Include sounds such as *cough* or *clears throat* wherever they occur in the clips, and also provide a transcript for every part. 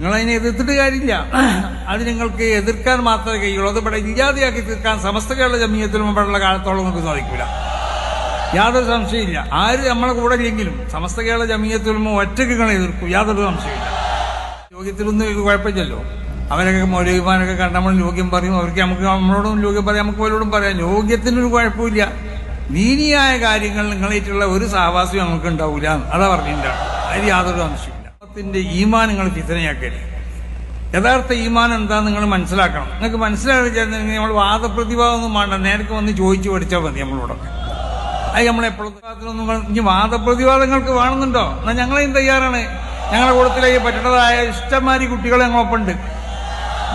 നിങ്ങളതിനെ എതിർത്തിട്ട് കാര്യമില്ല. അത് നിങ്ങൾക്ക് എതിർക്കാൻ മാത്രമേ കഴിയുള്ളൂ. അത് ഇവിടെ ഇല്ലാതെയാക്കി തീർക്കാൻ സമസ്ത കേരള ജമീയത്തിലും ഇവിടെയുള്ള കാലത്തോളം നമുക്ക് സാധിക്കില്ല യാതൊരു സംശയമില്ല ആര് നമ്മളെ കൂടെ ഇല്ലെങ്കിലും സമസ്ത കേരള ജമീയത്തിലും ഒറ്റയ്ക്ക് ഇങ്ങനെ എതിർക്കും. യാതൊരു സംശയമില്ല യോഗ്യത്തിലൊന്നും കുഴപ്പമില്ലല്ലോ. അവരൊക്കെ മൗലികമാരൊക്കെ കണ്ട നമ്മൾ യോഗ്യം പറയും. അവർക്ക് നമുക്ക് നമ്മളോടും യോഗ്യം പറയാം. നമുക്ക് അവരോടും പറയാം. യോഗ്യത്തിനൊരു കുഴപ്പമില്ല നീതിയായ കാര്യങ്ങൾ നിങ്ങളായിട്ടുള്ള ഒരു സഹവാസവും നമുക്ക് ഉണ്ടാവില്ല അതാ പറഞ്ഞിട്ടുണ്ടാവും അതിൽ യാതൊരു സംശയമില്ല ത്തിന്റെ ഈമാൻ നിങ്ങൾ ഫിസനയാക്കരുത് യഥാർത്ഥ ഈമാൻ എന്താ നിങ്ങൾ മനസ്സിലാക്കണം. നിങ്ങൾക്ക് മനസ്സിലാക്കിച്ചിട്ടുണ്ടെങ്കിൽ നമ്മൾ വാദപ്രതിഭാവൊന്നും വേണ്ട. നേരത്തെ വന്ന് ചോദിച്ചു പഠിച്ചാൽ മതി നമ്മളോടൊക്കെ അത് നമ്മളെപ്പോഴൊന്നും ഇനി വാദപ്രതിവാദങ്ങൾക്ക് വേണമെന്നുണ്ടോ? എന്നാൽ ഞങ്ങളെയും തയ്യാറാണ് ഞങ്ങളുടെ കൂട്ടത്തിലേക്ക് പറ്റേണ്ടതായ ഇഷ്ടംമാരി കുട്ടികളെ ഞങ്ങളൊപ്പമുണ്ട്.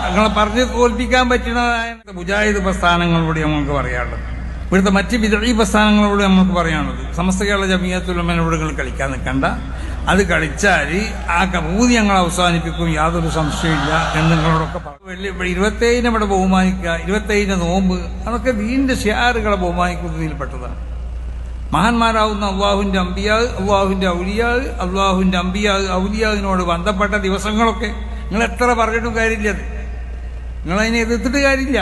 ഞങ്ങളെ പറഞ്ഞ് തോൽപ്പിക്കാൻ പറ്റുന്നതായ മുജാഹിദ് പ്രസ്ഥാനങ്ങളോട് നമുക്ക് പറയാനുള്ളത്. ഇവിടുത്തെ മറ്റ് വിദഴി പ്രസ്ഥാനങ്ങളോട് നമുക്ക് പറയാനുള്ളത്. സമസ്ത കേരള ജമീയത്തുലമ്മനോട് കളിക്കാൻ നിൽക്കണ്ട. അത് കളിച്ചാൽ ആ കൂതി ഞങ്ങൾ അവസാനിപ്പിക്കും യാതൊരു സംശയമില്ല എന്ന് നിങ്ങളോടൊക്കെ പറഞ്ഞു ഇവിടെ ഇരുപത്തേഴിനെ ഇവിടെ ബഹുമാനിക്കുക ഇരുപത്തേഴിന്റെ നോമ്പ് അതൊക്കെ വീണ്ടും ഷിയാറുകളെ ബഹുമാനിക്കുന്നതിൽപ്പെട്ടതാണ്. മഹാന്മാരാവുന്ന അള്ളാഹുവിന്റെ അമ്പിയാവ് അള്ളാഹുവിന്റെ ഔലിയാവ് അള്ളാഹുവിന്റെ അമ്പിയാവ് ഔലിയാവിനോട് ബന്ധപ്പെട്ട ദിവസങ്ങളൊക്കെ നിങ്ങൾ എത്ര പറഞ്ഞിട്ടും കാര്യമില്ല നിങ്ങളതിനെ എതിർത്തിട്ട് കാര്യമില്ല.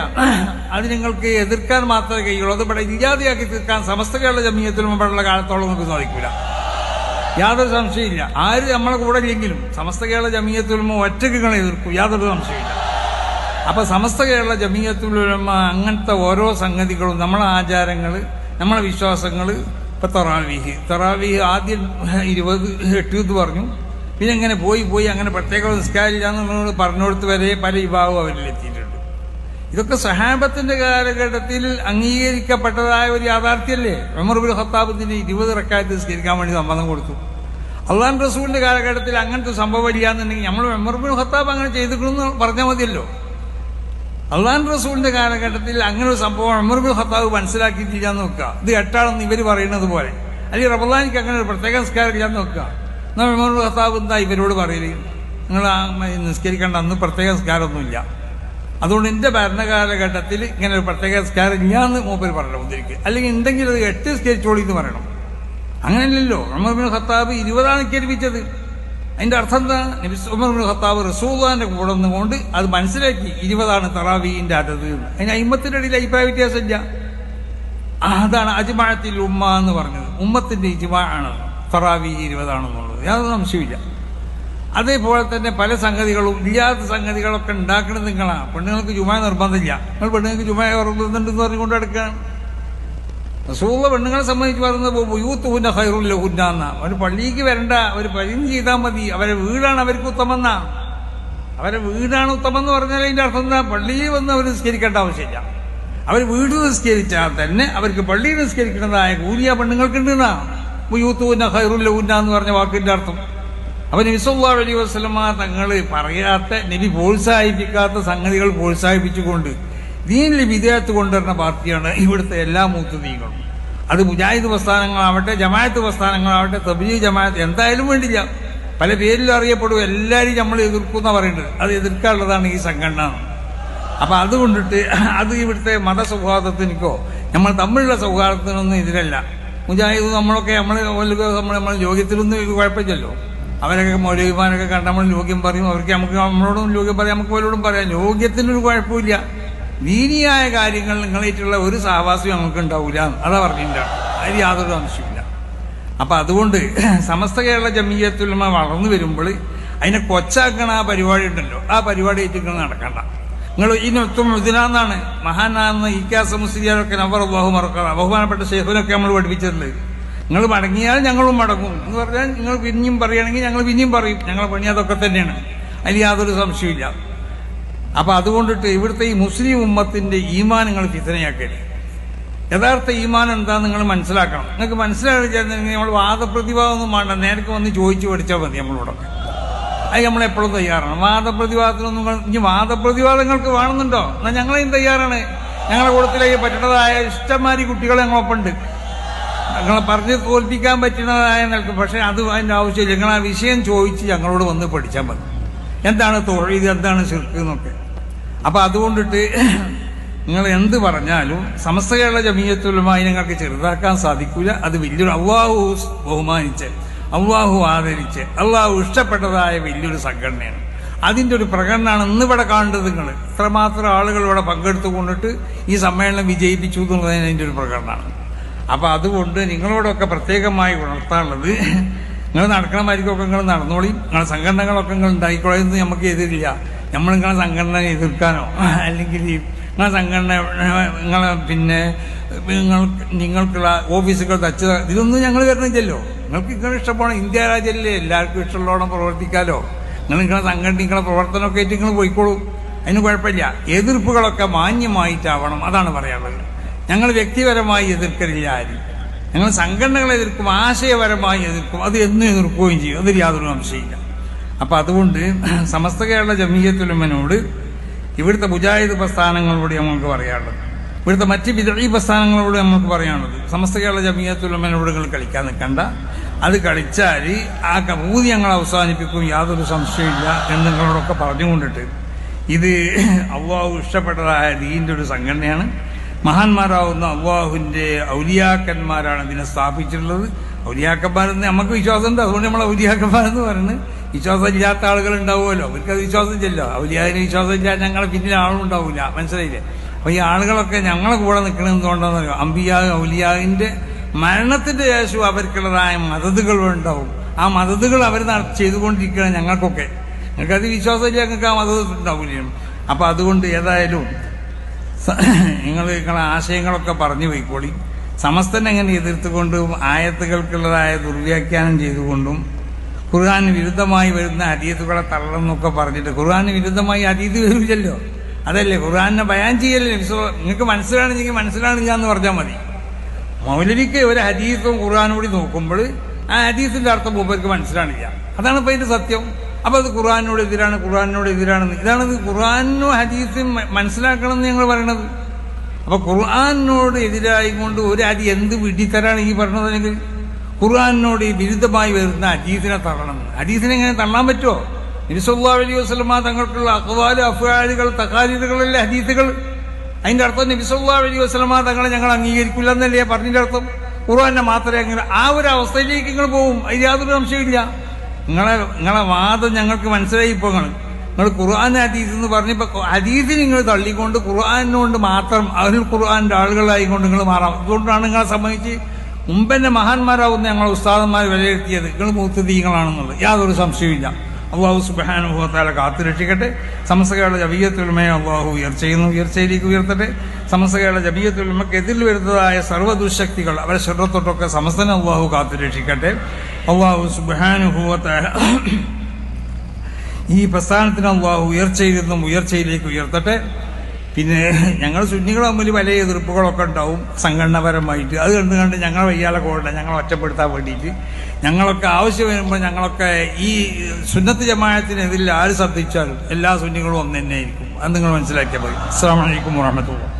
അത് നിങ്ങൾക്ക് എതിർക്കാൻ മാത്രമേ കഴിയുള്ളൂ. അത് ഇവിടെ ഇല്ലാതെയാക്കി തീർക്കാൻ സമസ്ത കേരള ജമീയത്തിലും കാലത്തോളം നിങ്ങൾക്ക് സാധിക്കില്ല യാതൊരു സംശയമില്ല ആര് നമ്മളെ കൂടെ ഇല്ലെങ്കിലും സമസ്ത കേരള ജമീയത്തുലമ ഒറ്റയ്ക്ക് നിങ്ങൾ എതിർക്കും. യാതൊരു സംശയമില്ല അപ്പൊ സമസ്ത കേരള ജമീയത്തുലമ അങ്ങനത്തെ ഓരോ സംഗതികളും നമ്മളെ ആചാരങ്ങൾ നമ്മളെ വിശ്വാസങ്ങൾ ഇപ്പൊ തറാവീഹ്. തറാവീഹ് ആദ്യം ഇരുപത് എട്ട് എന്ന് പറഞ്ഞു. പിന്നെ ഇങ്ങനെ പോയി പോയി അങ്ങനെ പ്രത്യേക നിസ്കാരില്ല എന്നുള്ളത് പറഞ്ഞുകൊടുത്ത് വരെ പല വിഭാഗവും അവരിൽ എത്തിയിട്ടുണ്ട് ഇതൊക്കെ സഹാബത്തിന്റെ കാലഘട്ടത്തിൽ അംഗീകരിക്കപ്പെട്ടതായ ഒരു യാഥാർത്ഥ്യല്ലേ ഉമർബുൽ ഹത്താബുദ്ദീൻ ഇരുപത് റക്കായത്ത് നിസ്കരിക്കാൻ വേണ്ടി സമ്മതം കൊടുത്തു. അള്ളാൻ റസൂലിന്റെ കാലഘട്ടത്തിൽ അങ്ങനത്തെ സംഭവം ഇല്ലാന്നുണ്ടെങ്കിൽ നമ്മൾ ഉമർബുൽ ഹത്താബ് അങ്ങനെ ചെയ്തിട്ടുണ്ടെന്ന് പറഞ്ഞാൽ മതിയല്ലോ. അള്ളാൻ റസൂലിന്റെ കാലഘട്ടത്തിൽ അങ്ങനെ ഒരു സംഭവം ഉമർബുൽ ഹത്താബ് മനസ്സിലാക്കിയിട്ടില്ല എന്ന് നോക്കുക. ഇത് എട്ടാണെന്ന് ഇവർ പറയുന്നത് പോലെ. അല്ലെങ്കിൽ റബലാനിക്ക് അങ്ങനെ ഒരു പ്രത്യേക നിസ്കാരം ഇല്ലാന്ന് നോക്കുക. എന്നാൽ ഉമർബുൽ ഹത്താബ് എന്താ ഇവരോട് പറയുന്നത് നിങ്ങൾ ആ നിസ്കരിക്കേണ്ട അന്ന് പ്രത്യേക നിസ്കാരമൊന്നുമില്ല. അതുകൊണ്ട് എന്റെ ഭരണകാലഘട്ടത്തിൽ ഇങ്ങനെ ഒരു പ്രത്യേക സ്കാർ ഇല്ലാന്ന് മൂപ്പര് പറയണം മുന്തിരിക്ക് അല്ലെങ്കിൽ എന്തെങ്കിലും അത് എട്ട് സ്കേരിച്ചോളി എന്ന് പറയണം. അങ്ങനെയല്ലല്ലോ. ഉമർ ബിൻ ഖത്താബ് ഇരുപതാണ് കേൾപ്പിച്ചത് അതിന്റെ അർത്ഥം എന്താ? നബി ഉമർ ബിൻ ഖത്താബ് റസൂദാന്റെ കൂടെ നിന്നുകൊണ്ട് അത് മനസ്സിലാക്കി ഇരുപതാണ് തറാവീന്റെ അതത്. അതിന് അയിമത്തിന്റെ ഇടയിൽ അഭിപ്രായ വ്യത്യാസമില്ല. അതാണ് അജ്മാഅത്തിൽ ഉമ്മ എന്ന് പറഞ്ഞത്. ഉമ്മത്തിന്റെ ഇജ്മാ ആണ് തറാവി ഇരുപതാണെന്നുള്ളത്. യാതൊരു സംശയമില്ല അതേപോലെ തന്നെ പല സംഗതികളും ഇല്ലാത്ത സംഗതികളൊക്കെ ഉണ്ടാക്കുന്നത് നിങ്ങളാണ് പെണ്ണുങ്ങൾക്ക് ജുമാ നിർബന്ധമില്ല. നിങ്ങൾ പെണ്ണുങ്ങൾക്ക് ജുമാ എന്ന് പറഞ്ഞുകൊണ്ട് എടുക്കുകയാണ് റസൂള്ള പെണ്ണുങ്ങളെ സംബന്ധിച്ച് പറയുന്നത് യൂത്ത് ഹുന്ന ഹൈറുല്ല ഹുന്ന അവർ പള്ളിക്ക് വരണ്ട. അവർ പര്യം ചെയ്താൽ മതി. അവരെ വീടാണ് അവർക്ക് ഉത്തമെന്ന. അവരെ വീടാണ് ഉത്തമം എന്ന് പറഞ്ഞാൽ അതിന്റെ അർത്ഥം എന്താ? പള്ളിയിൽ വന്ന് അവർ നിസ്കരിക്കേണ്ട ആവശ്യമില്ല. അവർ വീട് നിസ്കരിച്ചാൽ തന്നെ അവർക്ക് പള്ളിയിൽ നിസ്കരിക്കേണ്ടതായ കൂലിയ പെണ്ണുങ്ങൾക്കുണ്ടെന്നാണ് യൂത്ത് ഹുന്ന ഹൈറുല്ല ഹുന്ന എന്ന് പറഞ്ഞ വാക്കിന്റെ അർത്ഥം. അപ്പൊ നബി സല്ലല്ലാഹു വസ്ലമ തങ്ങൾ പറയാത്ത നബി പ്രോത്സാഹിപ്പിക്കാത്ത സംഗതികൾ പ്രോത്സാഹിപ്പിച്ചുകൊണ്ട് ദീനിൽ വിധേയത്ത് കൊണ്ടുവരുന്ന പാർട്ടിയാണ് ഇവിടുത്തെ എല്ലാ മൂത്തുദീകളും അത് മുജാഹിദ് പ്രസ്ഥാനങ്ങളാവട്ടെ ജമായത്ത് പ്രസ്ഥാനങ്ങളാവട്ടെ തബ്ലീഗ് ജമായത്ത് എന്തായാലും വേണ്ടില്ല പല പേരിലും അറിയപ്പെടും എല്ലാവരും നമ്മൾ എതിർക്കുന്ന പറയുന്നത് അത് എതിർക്കാനുള്ളതാണ് ഈ സംഘടന അപ്പൊ അതുകൊണ്ടിട്ട് അത് ഇവിടുത്തെ മതസൗഹാർദ്ദത്തിനോ നമ്മൾ തമ്മിലുള്ള സൗഹാർദ്ദത്തിനൊന്നും എതിരല്ല മുജാഹിദ് നമ്മളൊക്കെ നമ്മൾ നമ്മൾ നമ്മൾ യോഗ്യത്തിലൊന്നും കുഴപ്പമില്ലല്ലോ അവരൊക്കെ മൗലികമാരൊക്കെ കണ്ട നമ്മൾ യോഗ്യം പറയും. അവർക്ക് നമുക്ക് നമ്മളോടും യോഗ്യം പറയാം നമുക്ക് അവരോടും പറയാം. യോഗ്യത്തിനൊരു കുഴപ്പമില്ല. ദീനിയായ കാര്യങ്ങൾ നിങ്ങളായിട്ടുള്ള ഒരു സഹവാസവും നമുക്ക് ഉണ്ടാവില്ല അതാ പറഞ്ഞില്ല. അതിൽ യാതൊരു ആവശ്യമില്ല അപ്പൊ അതുകൊണ്ട് *clears throat* സമസ്ത കേരള ജമീയത്തുലമ വളർന്നു വരുമ്പോൾ അതിനെ കൊച്ചാക്കണ ആ പരിപാടി ഉണ്ടല്ലോ. ആ പരിപാടി ആയിട്ട് നിങ്ങൾ നടക്കണ്ട. നിങ്ങൾ ഈ നൃത്തം ഇതിനാന്നാണ് മഹാനാന്ന് ഇക്കാസ മുസ്ലിയാരൊക്കെ നവർ ബഹു മറക്കുക ബഹുമാനപ്പെട്ട ഷെയ്ഖിനൊക്കെ നമ്മൾ പഠിപ്പിച്ചിട്ടുണ്ട്. നിങ്ങൾ മടങ്ങിയാൽ ഞങ്ങളും മടങ്ങും. എന്ന് പറഞ്ഞാൽ നിങ്ങൾ പിന്നെയും പറയുകയാണെങ്കിൽ ഞങ്ങൾ പിന്നെയും പറയും. ഞങ്ങളെ പണി അതൊക്കെ തന്നെയാണ്. അതിൽ യാതൊരു സംശയമില്ല അപ്പൊ അതുകൊണ്ടിട്ട് ഇവിടുത്തെ ഈ മുസ്ലിം ഉമ്മത്തിന്റെ ഈമാൻ നിങ്ങൾ ഫിത്തനയാക്കരുത് യഥാർത്ഥ ഈമാൻ എന്താ നിങ്ങൾ മനസ്സിലാക്കണം. നിങ്ങൾക്ക് മനസ്സിലാക്കി നമ്മൾ വാദപ്രതിവാദമൊന്നും വേണ്ട. നേരത്തെ വന്ന് ചോദിച്ചു പഠിച്ചാൽ മതി നമ്മളോടൊക്കെ. അത് നമ്മളെപ്പോഴും തയ്യാറാണ്. വാദപ്രതിവാദത്തിനൊന്നും ഇനി വാദപ്രതിവാദങ്ങൾക്ക് വേണമെന്നുണ്ടോ? എന്നാൽ ഞങ്ങളെയും തയ്യാറാണ്. ഞങ്ങളുടെ കൂട്ടത്തിലേക്ക് പറ്റേണ്ടതായ ഇഷ്ടംമാരി കുട്ടികളെ ഞങ്ങളൊപ്പമുണ്ട്. ഞങ്ങളെ പറഞ്ഞ് തോൽപ്പിക്കാൻ പറ്റുന്നതായ നിൽക്കും പക്ഷെ അത് അതിന്റെ ആവശ്യമില്ല. ഞങ്ങൾ ആ വിഷയം ചോദിച്ച് ഞങ്ങളോട് വന്ന് പഠിച്ചാൽ മതി. എന്താണ് തൊഴിൽ എന്താണ് ശിർക്ക് എന്നൊക്കെ. അപ്പൊ അതുകൊണ്ടിട്ട് നിങ്ങൾ എന്ത് പറഞ്ഞാലും സമസ്ത കേരള ജമീയത്തുലമായി നിങ്ങൾക്ക് ചെറുതാക്കാൻ സാധിക്കില്ല അത് വലിയൊരു അവ്വാഹു ബഹുമാനിച്ച് അവ്വാഹു ആദരിച്ച് അള്ളാഹു ഇഷ്ടപ്പെട്ടതായ വലിയൊരു സംഘടനയാണ്. അതിന്റെ ഒരു പ്രകടനമാണ് ഇന്നിവിടെ കാണേണ്ടത് നിങ്ങൾ. ഇത്രമാത്രം ആളുകൾ ഇവിടെ പങ്കെടുത്തു കൊണ്ടിട്ട് ഈ സമ്മേളനം വിജയിപ്പിച്ചു എന്നുള്ളതിന് അതിന്റെ ഒരു പ്രകടനമാണ്. അപ്പോൾ അതുകൊണ്ട് നിങ്ങളോടൊക്കെ പ്രത്യേകമായി ഉണർത്താനുള്ളത് നിങ്ങൾ നടക്കണമായിരിക്കൊക്കെ നിങ്ങൾ നടന്നോളി. നിങ്ങളെ സംഘടനകളൊക്കെ നിങ്ങൾ ഉണ്ടായിക്കോളെന്ന് നമുക്ക് എതിരില്ല. നമ്മൾ നിങ്ങളെ സംഘടന എതിർക്കാനോ അല്ലെങ്കിൽ നിങ്ങളെ സംഘടന നിങ്ങളെ പിന്നെ നിങ്ങൾ നിങ്ങൾക്കുള്ള ഓഫീസുകൾ തച്ച് ഇതൊന്നും ഞങ്ങൾ വരണില്ലല്ലോ നിങ്ങൾക്ക് നിങ്ങൾ ഇഷ്ടപ്പെടണം ഇന്ത്യ രാജ്യമല്ലേ എല്ലാവർക്കും ഇഷ്ടമുള്ളോണം പ്രവർത്തിക്കാലോ. നിങ്ങൾ നിങ്ങളെ സംഘടന നിങ്ങളെ പ്രവർത്തനമൊക്കെ ആയിട്ട് നിങ്ങൾ പോയിക്കോളൂ. അതിന് കുഴപ്പമില്ല. എതിർപ്പുകളൊക്കെ മാന്യമായിട്ടാവണം. അതാണ് പറയാനുള്ളത്. ഞങ്ങൾ വ്യക്തിപരമായി എതിർക്കലില്ല ആരും ഞങ്ങൾ സംഘടനകളെ എതിർക്കും ആശയപരമായി എതിർക്കും. അത് എന്നും എതിർക്കുകയും ചെയ്യും. അതിൽ യാതൊരു സംശയമില്ല അപ്പം അതുകൊണ്ട് സമസ്ത കേരള ജമീയത്തുലമ്മനോട് ഇവിടുത്തെ മുജാഹിദ് പ്രസ്ഥാനങ്ങളോട് നമുക്ക് പറയാനുള്ളത്. ഇവിടുത്തെ മറ്റ് വിതഴി പ്രസ്ഥാനങ്ങളോട് നമുക്ക് പറയാനുള്ളത്. സമസ്ത കേരള ജമീയത്തുലമ്മനോട് കളിക്കാൻ നിൽക്കണ്ട. അത് കളിച്ചാൽ ആ കൂതി ഞങ്ങൾ അവസാനിപ്പിക്കും. യാതൊരു സംശയമില്ല എന്ന് നിങ്ങളോടൊക്കെ പറഞ്ഞുകൊണ്ടിട്ട് ഇത് അള്ളാഹു ഇഷ്ടപ്പെട്ടതായ ദീന്റെ ഒരു സംഘടനയാണ്. മഹാന്മാരാവുന്ന അള്ളാഹുവിന്റെ ഔലിയാക്കന്മാരാണ് ഇതിനെ സ്ഥാപിച്ചിട്ടുള്ളത്. ഔലിയാക്കന്മാരെന്ന് നമുക്ക് വിശ്വാസമുണ്ട്. അതുകൊണ്ട് നമ്മൾ ഔലിയാക്കന്മാരെന്ന് പറയുന്നത് വിശ്വാസം ഇല്ലാത്ത ആളുകൾ ഉണ്ടാവുമല്ലോ അവർക്ക് അത് വിശ്വാസം ഇല്ല ഔലിയാതിന് വിശ്വാസം ഇല്ല ഞങ്ങളെ പിന്നിൽ ആളുണ്ടാവില്ല മനസ്സിലായില്ലേ? അപ്പൊ ഈ ആളുകളൊക്കെ ഞങ്ങളെ കൂടെ നിൽക്കുന്നത് എന്തുകൊണ്ടാണെന്ന് അമ്പിയാ ഔലിയാവിന്റെ മരണത്തിന്റെ ശേഷം അവർക്കുള്ളതായ മദതുകൾ ഉണ്ടാവും ആ മതതുകൾ അവർ ചെയ്തുകൊണ്ടിരിക്കുകയാണ് ഞങ്ങൾക്കൊക്കെ. ഞങ്ങൾക്കത് വിശ്വാസമില്ല ഞങ്ങൾക്ക് ആ മതത്തിൽ ഉണ്ടാവില്ല അപ്പൊ അതുകൊണ്ട് ഏതായാലും നിങ്ങൾ നിങ്ങളെ ആശയങ്ങളൊക്കെ പറഞ്ഞു പോയിക്കോളി. സമസ്തനെ എങ്ങനെ എതിർത്തുകൊണ്ടും ആയത്തുകൾക്കുള്ളതായ ദുർവ്യാഖ്യാനം ചെയ്തുകൊണ്ടും ഖുർആാന് വിരുദ്ധമായി വരുന്ന അരീതുകളെ തള്ളെന്നൊക്കെ പറഞ്ഞിട്ട് ഖുർആാന് വിരുദ്ധമായി അതീത് വരില്ലല്ലോ അതല്ലേ? ഖുർആാനെ ബയാൻ ചെയ്യല്ലേ? നിങ്ങൾക്ക് മനസ്സിലാണെങ്കിൽ മനസ്സിലാണില്ല എന്ന് പറഞ്ഞാൽ മതി. മൗലവിക്ക് ഒരു ഹദീസും ഖുർആാനും കൂടി നോക്കുമ്പോൾ ആ ഹദീസിന്റെ അർത്ഥം മൂപ്പർക്ക് മനസ്സിലാണില്ല. അതാണ് ഇപ്പം ഇതിന്റെ സത്യം. അപ്പൊ അത് ഖുർആാനോട് എതിരാണ് ഖുർആാനോട് എതിരാണെന്ന് ഇതാണ് ഖുർആാനും ഹദീസും മനസ്സിലാക്കണം എന്ന് ഞങ്ങൾ പറയണത്. അപ്പൊ ഖുർആാനോട് എതിരായി കൊണ്ട് ഒരു അരി എന്ത് വിഡിത്തരാണ് ഈ പറഞ്ഞതെങ്കിൽ ഖുർആാനോട് ഈ വിരുദ്ധമായി വരുന്ന അജീസിനെ തള്ളണം. അജീസിനെ എങ്ങനെ തള്ളാൻ പറ്റുമോ നിരുസല്ലാ അലൈഹി വസ്ലമ തങ്ങൾക്കുള്ള അഖ്വാൽ അഫ്വാലുകൾ തക്കാലികളല്ലേ ഹദീസുകൾ. അതിന്റെ അർത്ഥം നബിസല്ലാ അലൈഹി വസ്ലമ തങ്ങളെ ഞങ്ങൾ അംഗീകരിക്കില്ല എന്നല്ലേ പറഞ്ഞതിന്റെ അർത്ഥം? ഖുർആാനെ മാത്രമേ അങ്ങനെ ആ ഒരു അവസ്ഥയിലേക്ക് നിങ്ങൾ പോവും. അതിൽ യാതൊരു സംശയമില്ല നിങ്ങളെ നിങ്ങളെ വാദം ഞങ്ങൾക്ക് മനസ്സിലായി ഇപ്പോൾ നിങ്ങൾ നിങ്ങൾ ഖുർആൻ ഹദീസ് എന്ന് പറഞ്ഞപ്പോൾ ഹദീസ് നിങ്ങൾ തള്ളിക്കൊണ്ട് ഖുർആാനോണ്ട് മാത്രം അതിൽ ഖുർആാന്റെ ആളുകളായിക്കൊണ്ട് നിങ്ങൾ മാറാം. അതുകൊണ്ടാണ് നിങ്ങളെ സംബന്ധിച്ച് മുമ്പെന്നെ മഹാന്മാരാവുന്ന ഞങ്ങൾ ഉസ്താദന്മാർ വിലയിരുത്തിയത്. നിങ്ങൾ മൂത്തദീങ്ങളാണെന്നുള്ളത് യാതൊരു സംശയമില്ല അള്ളാഹു സുബാനുഭവത്താലെ കാത്തു രക്ഷിക്കട്ടെ. സമസ്തകളുടെ ജബീയത്തുൽമയെ അള്ളാഹു ഉയർച്ചയുന്നു ഉയർച്ചയിലേക്ക് ഉയർത്തട്ടെ. ജബീയത്തുൽമക്ക് എതിരിൽ വരുന്നതായ സർവ ദുശക്തികൾ അവരെ ശ്രദ്ധത്തൊട്ടൊക്കെ സമസ്തനെ അള്ളാഹു കാത്തു രക്ഷിക്കട്ടെ. അള്ളാഹു സുബാനുഭവത്താല ഈ പ്രസ്ഥാനത്തിന് അള്ളാഹു ഉയർച്ചയിൽ നിന്നും ഉയർച്ചയിലേക്ക് ഉയർത്തട്ടെ. പിന്നെ ഞങ്ങൾ സുന്നികൾ തമ്മിൽ പല എതിർപ്പുകളൊക്കെ ഉണ്ടാവും സംഘടനപരമായിട്ട്. അത് കണ്ട് കണ്ട് ഞങ്ങൾ വയ്യാളെ കൂടെ ഞങ്ങൾ ഒറ്റപ്പെടുത്താൻ വേണ്ടിയിട്ട്. ഞങ്ങളൊക്കെ ആവശ്യം വരുമ്പോൾ ഞങ്ങളൊക്കെ ഈ സുന്നത്ത് ജമായത്തിനെതിരിൽ ആര് ശ്രദ്ധിച്ചാലും എല്ലാ സുന്നികളും ഒന്ന് തന്നെ ആയിരിക്കും. അത് നിങ്ങൾ മനസ്സിലാക്കിയാൽ മതി. അസ്സാം വലൈക്കും വാഹമത്തുള്ള